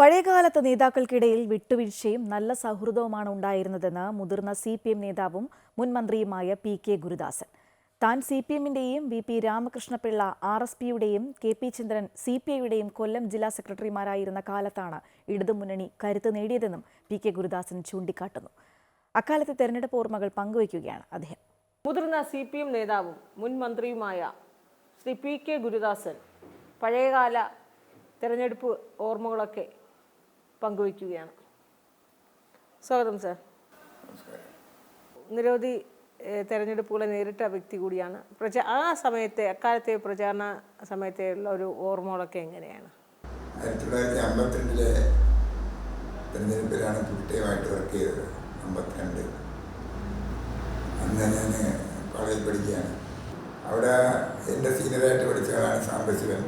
പഴയകാലത്ത് നേതാക്കൾക്കിടയിൽ വിട്ടുവീഴ്ചയും നല്ല സൗഹൃദവുമാണ് ഉണ്ടായിരുന്നതെന്ന് മുതിർന്ന സി പി എം നേതാവും മുൻ മന്ത്രിയുമായ പി കെ ഗുരുദാസൻ. താൻ C P എമ്മിന്റെയും V P Ramakrishna Pillai R S പിയുടെയും K P Chandran C P ഐയുടെയും Kollam ജില്ലാ സെക്രട്ടറിമാരായിരുന്ന കാലത്താണ് ഇടതുമുന്നണി കരുത്ത് നേടിയതെന്നും പി കെ ഗുരുദാസൻ ചൂണ്ടിക്കാട്ടുന്നു. അക്കാലത്തെ തെരഞ്ഞെടുപ്പ് ഓർമ്മകൾ പങ്കുവയ്ക്കുകയാണ് അദ്ദേഹം. മുതിർന്ന സി പി എം നേതാവും മുൻ മന്ത്രിയുമായ ശ്രീ പി കെ ഗുരുദാസൻ പഴയകാല തെരഞ്ഞെടുപ്പ് ഓർമ്മകളൊക്കെ പങ്കുവയ്ക്കുകയാണ്. സ്വാഗതം സർ. നിരവധി തെരഞ്ഞെടുപ്പുകളെ നേരിട്ട വ്യക്തി കൂടിയാണ്. പ്രചാ ആ സമയത്തെ അക്കാലത്തെ പ്രചാരണ സമയത്തെ ഉള്ള ഒരു ഓർമ്മകളൊക്കെ എങ്ങനെയാണ്? ആയിരത്തി തൊള്ളായിരത്തി അമ്പത്തിരണ്ടിലെ തെരഞ്ഞെടുപ്പിലാണ് പുട്ടിയുമായിട്ട് വർക്ക് ചെയ്തത് അമ്പത്തിരണ്ട്. അന്ന് ഞാൻ കോളേജിൽ പഠിക്കുകയാണ്. അവിടെ എന്റെ സീനിയറായിട്ട് പഠിച്ച ആളാണ് സാംബശിവൻ.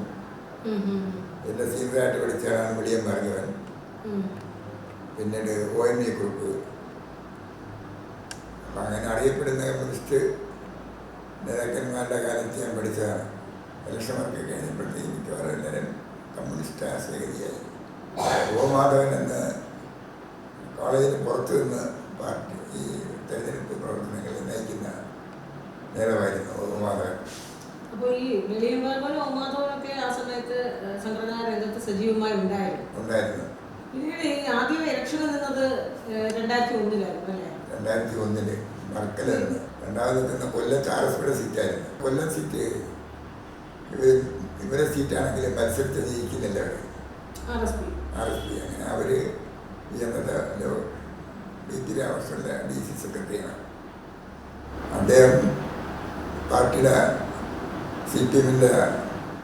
എന്റെ സീനിയറായിട്ട് പഠിച്ചാണ് വിളിയം ഭാർഗവൻ പിന്നീട് ഒ എൻ ഇ ഗ്രൂപ്പ് അപ്പം അങ്ങനെ അറിയപ്പെടുന്ന കമ്മ്യൂണിസ്റ്റ് നേതാക്കന്മാരുടെ കാലത്ത് ഞാൻ പഠിച്ച ഇലക്ഷൻ വർക്ക് കഴിഞ്ഞപ്പോഴത്തേക്ക് മിക്കവാറും എല്ലാവരും കമ്മ്യൂണിസ്റ്റ് ആശയഗതിയായി ഗോമാധവൻ എന്ന് കോളേജിന് പുറത്തു നിന്ന് പാർട്ടി ഈ തെരഞ്ഞെടുപ്പ് പ്രവർത്തനങ്ങളിൽ നയിക്കുന്ന നേതാവായിരുന്നു ഗോമാധവൻ. ഉണ്ടായിരുന്നു. രണ്ടായിരത്തി ഒന്നിൽ വർക്കലായിരുന്നു നിന്ന് രണ്ടാമത് നിൽക്കുന്ന കൊല്ലം പിയുടെ സീറ്റായിരുന്നു. കൊല്ലം സീറ്റ് ഇവർ ഇവരെ സീറ്റാണെങ്കിൽ മത്സരിച്ച് ജയിക്കുന്നില്ല അവർ ആർ എസ് പി. അങ്ങനെ അവർ ഈ അന്നത്തെ ലോ- ഡി സി സെക്രട്ടറിയാണ്. അദ്ദേഹം പാർട്ടിയുടെ സി പി എമ്മിന്റെ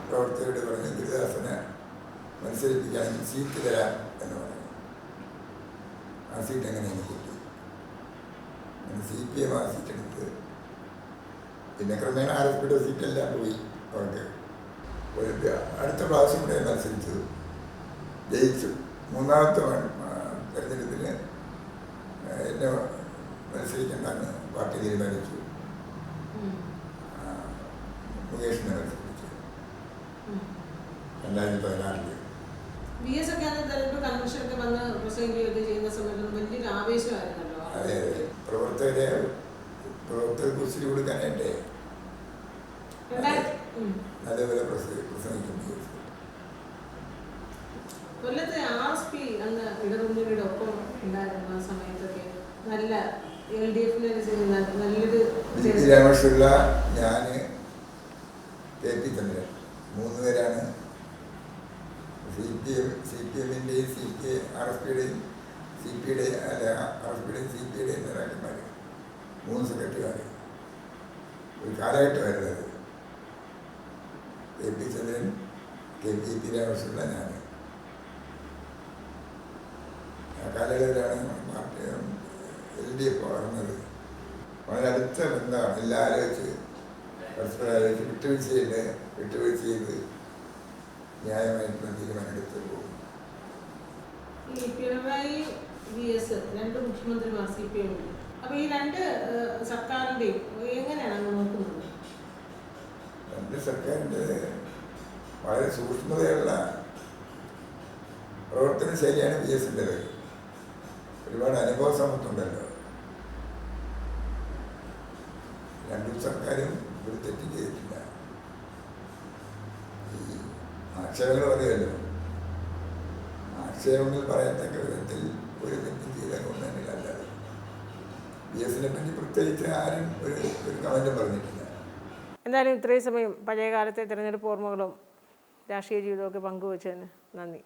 പ്രവർത്തകരോട് പറഞ്ഞു ഗുരുദാസനെ മത്സരിപ്പിക്കുകയാണെങ്കിൽ സീറ്റ് തരാം എന്ന് പറഞ്ഞു ആ സീറ്റ് എങ്ങനെ എനിക്ക് കിട്ടി അങ്ങനെ സി പി എം ആ സീറ്റ് എടുത്ത് പിന്നെ ക്രമേണ ആർ എസ് പിയുടെ സീറ്റെല്ലാം പോയി അവർക്ക് അടുത്ത പ്രാവശ്യം കൂടെ മത്സരിച്ചു ജയിച്ചു. മൂന്നാമത്തെ തെരഞ്ഞെടുപ്പിന് എന്നെ മത്സരിക്കേണ്ടെന്ന് പാർട്ടി തീരുമാനിച്ചു. മുകേഷിനെ മത്സരിപ്പിച്ചു. രണ്ടായിരത്തി പതിനാറിൽ. ബി എസ് ഒക്കെ അന്ന് തെരഞ്ഞെടുപ്പ് കൺവെൻഷനൊക്കെ വന്ന് പ്രസംഗിക്കുകയൊക്കെ ചെയ്യുന്ന സമയത്ത് വലിയൊരു ആവേശമായിരുന്നല്ലോ അതെ അതെ പ്രവർത്തകരെ പ്രവർത്തകർ കുറിച്ച് കൊടുക്കാനായിട്ടേ രണ്ടായിരത്തി ഉം. അതേപോലെ പ്രസ- പ്രസംഗിക്കും മുകേഷ്. കൊല്ലത്തെ ആർ എസ് പി അന്ന് ഇടതുമുന്നണിയുടെ ഒപ്പം ഉണ്ടായിരുന്ന ആ സമയത്തൊക്കെ നല്ല എൽ ഡി എഫിനെ നല്ലൊരു പി ഞാൻ കെ പി ചന്ദ്രൻ മൂന്ന് പേരാണ് C P M C P എമ്മിന്റെയും C P R S പിയുടെയും സി പിയുടെ അല്ല ആർ എസ് പിയുടെയും സി പിയുടെയും നേതാക്കന്മാർ മൂന്ന് സെക്രട്ടറിമാർ ഒരു കാലഘട്ടമായിരുന്നു അത്. K P Chandran K P P Ramakrishna Pillai ഞാൻ ആ കാലഘട്ടത്തിലാണ് പാർട്ടി എൽ ഡി എഫ് വളർന്നത്. വളരെ അടുത്ത ബന്ധമാണ്. എല്ലാം ആലോചിച്ച് പരസ്പരം ആലോചിച്ച് വിട്ടുവീഴ്ചയില്ല വിട്ടുവീഴ്ച ചെയ്ത് ന്യായമായിട്ടുള്ള തീരുമാനം എടുത്തു പോകും ഈ പിണറായി വി എസ് രണ്ട് മുഖ്യമന്ത്രിമാർ സി പി എം അപ്പൊ ഈ രണ്ട് സർക്കാരിന്റെയും എങ്ങനെയാണ് അങ്ങ് നോക്കുന്നത്? രണ്ട് സർക്കാരിന്റെ വളരെ സൂക്ഷ്മതയുള്ള പ്രവർത്തന ശൈലിയാണ് ബി എസിന്റെത് ഒരുപാട് അനുഭവ സമ്പത്തുണ്ടല്ലോ രണ്ടും സർക്കാരും ഒരു തെറ്റും ചെയ്തിട്ടില്ല. ആക്ഷേപങ്ങൾ പറയുമല്ലോ. ആക്ഷേപങ്ങൾ പറയത്തക്ക വിധത്തിൽ ഒരു തെറ്റും ചെയ്ത ഗവൺമെന്റിലല്ലാതെ ബി എസിനെ പറ്റി പ്രത്യേകിച്ച് ആരും ഒരു ഒരു കമന്റും പറഞ്ഞിട്ടില്ല. എന്തായാലും ഇത്രയും സമയം പഴയകാലത്തെ തിരഞ്ഞെടുപ്പ് ഓർമ്മകളും രാഷ്ട്രീയ ജീവിതമൊക്കെ പങ്കുവച്ചതിന് നന്ദി.